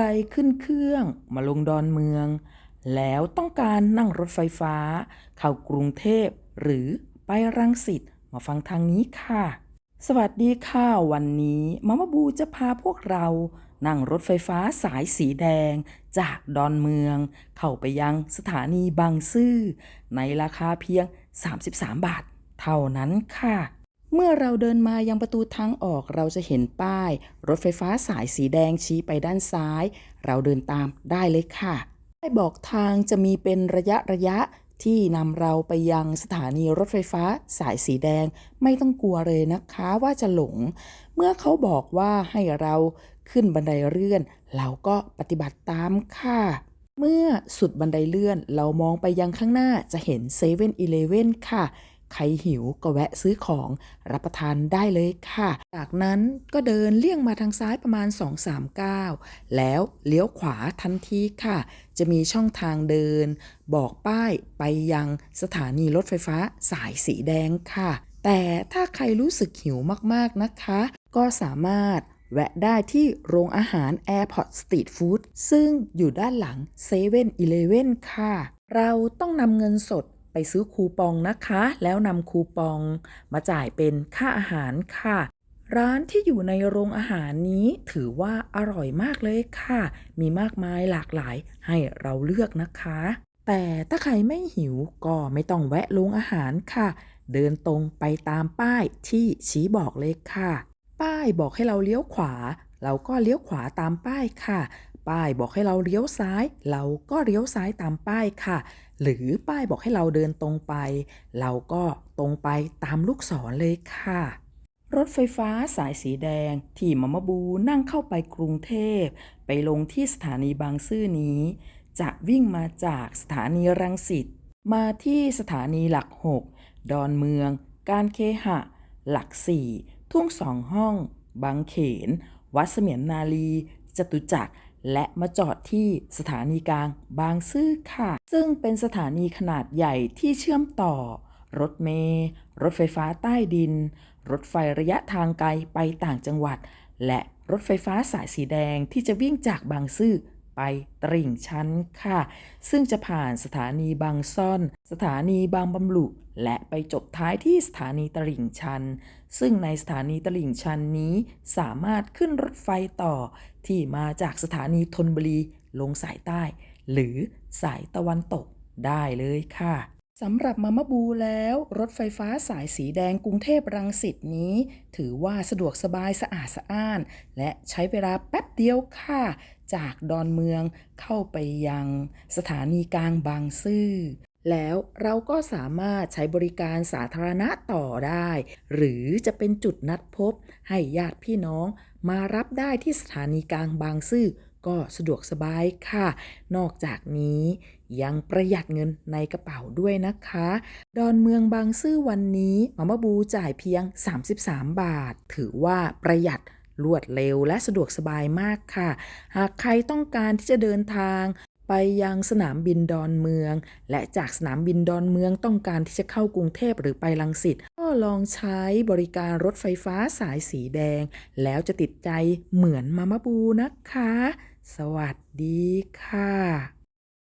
รขึ้นเครื่องมาลงดอนเมือง แล้วต้องการนั่งรถไฟฟ้า เข้ากรุงเทพหรือไปรังสิตมาฟังทางนี้ค่ะ สวัสดีค่ะ วันนี้มามาบูจะพาพวกเรา นั่งรถไฟฟ้าสายสีแดง จากดอนเมือง เข้าไปยังสถานีบางซื่อในราคาเพียง 33 บาท เท่านั้นค่ะ เมื่อเราเดินมายังประตูทางออกเราจะเห็นป้าย รถไฟฟ้าสายสีแดงชี้ไปด้านซ้าย เราเดินตามได้เลยค่ะป้ายบอกทางจะมีเป็นระยะระยะที่นำเราไปยังสถานีรถไฟฟ้าสายสีแดง ไม่ต้องกลัวเลยนะคะว่าจะหลง เมื่อเขาบอกว่าให้เราขึ้นบันไดเลื่อน เราก็ปฏิบัติตามค่ะ เมื่อสุดบันไดเลื่อนเรามองไปยังข้างหน้าจะเห็นเซเว่นอีเลเว่นค่ะ ใครหิวก็แวะซื้อของรับประทานได้เลยค่ะ จากนั้นก็เดินเลี่ยงมาทางซ้ายประมาณ 2-3ก้าแล้วเลี้ยวขวาทันทีค่ะ จะมีช่องทางเดิน บอกป้ายไปยังสถานีรถไฟฟ้าสายสีแดงค่ะ แต่ถ้าใครรู้สึกหิวมากๆนะคะ ก็สามารถแวะได้ที่โรงอาหาร Airport Street Food ซึ่งอยู่ด้านหลัง7 e เ e ่ e อค่ะ เราต้องนำเงินสด ไปซื้อคูปองนะคะ แล้วนำคูปองมาจ่ายเป็นค่าอาหารค่ะ ร้านที่อยู่ในโรงอาหารนี้ถือว่าอร่อยมากเลยค่ะ มีมากมายหลากหลายให้เราเลือกนะคะ แต่ถ้าใครไม่หิวก็ไม่ต้องแวะโรงอาหารค่ะ เดินตรงไปตามป้ายที่ชี้บอกเลยค่ะ ป้ายบอกให้เราเลี้ยวขวา เราก็เลี้ยวขวาตามป้ายค่ะ ป้ายบอกให้เราเลี้ยวซ้าย เราก็เลี้ยวซ้ายตามป้ายค่ะ หรือป้ายบอกให้เราเดินตรงไป เราก็ตรงไปตามลูกศรเลยค่ะ รถไฟฟ้าสายสีแดง ที่มามบูนั่งเข้าไปกรุงเทพ ไปลงที่สถานีบางซื่อนี้ จะวิ่งมาจากสถานีรังสิตมาที่สถานีหลัก 6 ดอนเมือง การเคหะ หลัก 4 ทุ่งสองห้อง บางเขน วัดเสมียนนาลี จตุจักร และมาจอดที่สถานีกลางบางซื่อค่ะ ซึ่งเป็นสถานีขนาดใหญ่ที่เชื่อมต่อ รถเมล์รถไฟฟ้าใต้ดิน รถไฟระยะทางไกลไปต่างจังหวัด และรถไฟฟ้าสายสีแดงที่จะวิ่งจากบางซื่อ ไปตริ่งชันค่ะ ซึ่งจะผ่านสถานีบางซ่อน สถานีบางบำรุและไปจบท้ายที่สถานีตลิ่งชัน ซึ่งในสถานีตลิ่งชันนี้สามารถขึ้นรถไฟต่อ ที่มาจากสถานีธนบุรีลงสายใต้ หรือสายตะวันตกได้เลยค่ะสำหรับมามาบูแล้วรถไฟฟ้าสายสีแดงกรุงเทพรังสิตนี้ ถือว่าสะดวกสบายสะอาดสะอ้าน และใช้เวลาแป๊บเดียวค่ะ จากดอนเมืองเข้าไปยังสถานีกลางบางซื่อ แล้วเราก็สามารถใช้บริการสาธารณะต่อได้ หรือจะเป็นจุดนัดพบให้ญาติพี่น้องมารับได้ที่สถานีกลางบางซื่อก็สะดวกสบายค่ะ นอกจากนี้ยังประหยัดเงินในกระเป๋าด้วยนะคะ ดอนเมืองบางซื่อวันนี้มามาบูจ่ายเพียง 33 บาท ถือว่าประหยัด รวดเร็วและสะดวกสบายมากค่ะ หากใครต้องการที่จะเดินทางไปยังสนามบินดอนเมือง และจากสนามบินดอนเมืองต้องการที่จะเข้ากรุงเทพหรือไปลังสิตก็ลองใช้บริการรถไฟฟ้าสายสีแดง แล้วจะติดใจเหมือนมามาบูนะคะ สวัสดีค่ะ